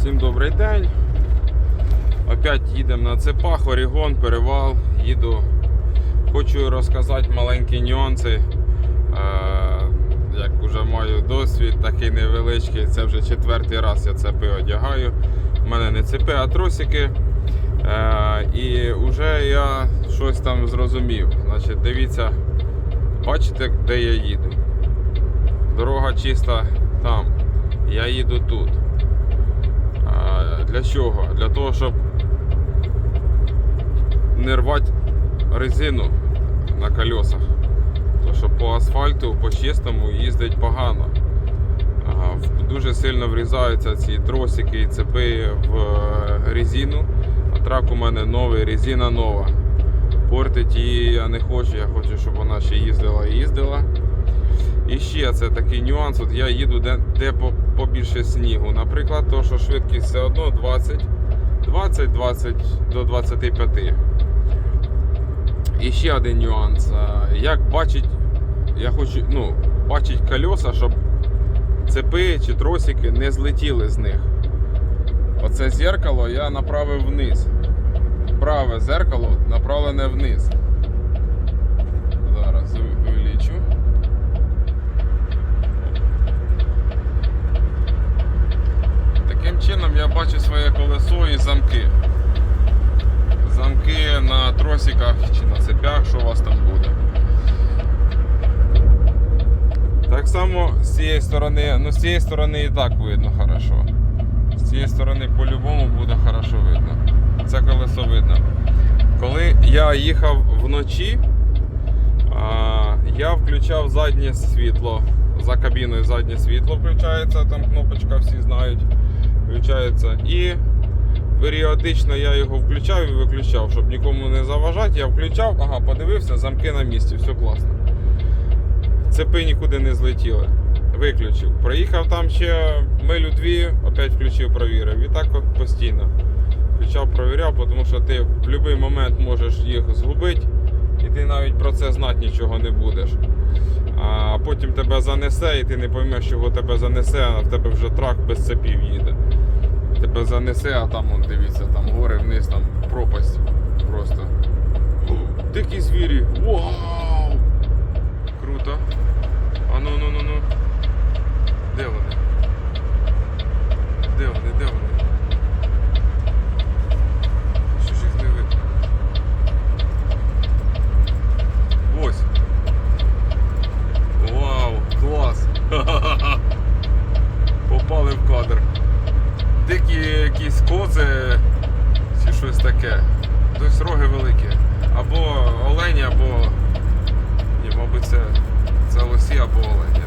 Всім добрий день. Опять їдемо на цепах, Орігон, перевал, їду. Хочу розказати маленькі нюанси. Е, як вже маю досвід, такий невеличкий. Це вже четвертий раз я цепи одягаю. У мене не цепи, а тросики. Е, і вже я щось там зрозумів. Значить, дивіться, бачите, де я їду. Дорога чиста там. Я їду тут. Для чого? Для того, щоб не рвати резину на колесах. Тому що по асфальту, по чистому їздить погано. Дуже сильно врізаються ці тросики і цепи в е, резину. А трак у мене новий, резина нова. Портить її я не хочу, я хочу, щоб вона ще їздила і їздила. Ще це такий нюанс. От я їду де, де по- побільше снігу. Наприклад, то, що швидкість все одно 20, 20, 20 до 25. І ще один нюанс. Як бачить, я хочу ну, бачить колеса, щоб цепи чи тросики не злетіли з них. Оце зеркало я направив вниз. Праве зеркало направлене вниз. Бачу своє колесо і замки. Замки на тросиках чи на цепях, що у вас там буде. Так само з цієї сторони, ну з цієї сторони і так видно хорошо. З цієї сторони по-любому буде хорошо видно. Це колесо видно. Коли я їхав вночі, я включав заднє світло. За кабіною заднє світло включається, там кнопочка всі знають. Включається. І періодично я його включав і виключав, щоб нікому не заважати. Я включав, ага, подивився, замки на місці, все класно. Цепи нікуди не злетіли. Виключив. Проїхав там ще милю дві, опять включив, провірив. І так от постійно. Включав, провіряв, тому що ти в будь-який момент можеш їх згубити, і ти навіть про це знати нічого не будеш. А потім тебе занесе, і ти не поймеш, чого тебе занесе, а в тебе вже трак без цепів їде. Тебе занесе, а там, он, дивіться, там гори вниз, там пропасть просто. Дикі звірі. Вау! кози чи щось таке. Дось роги великі. Або олені, або... Ні, мабуть, це, це лосі або олені.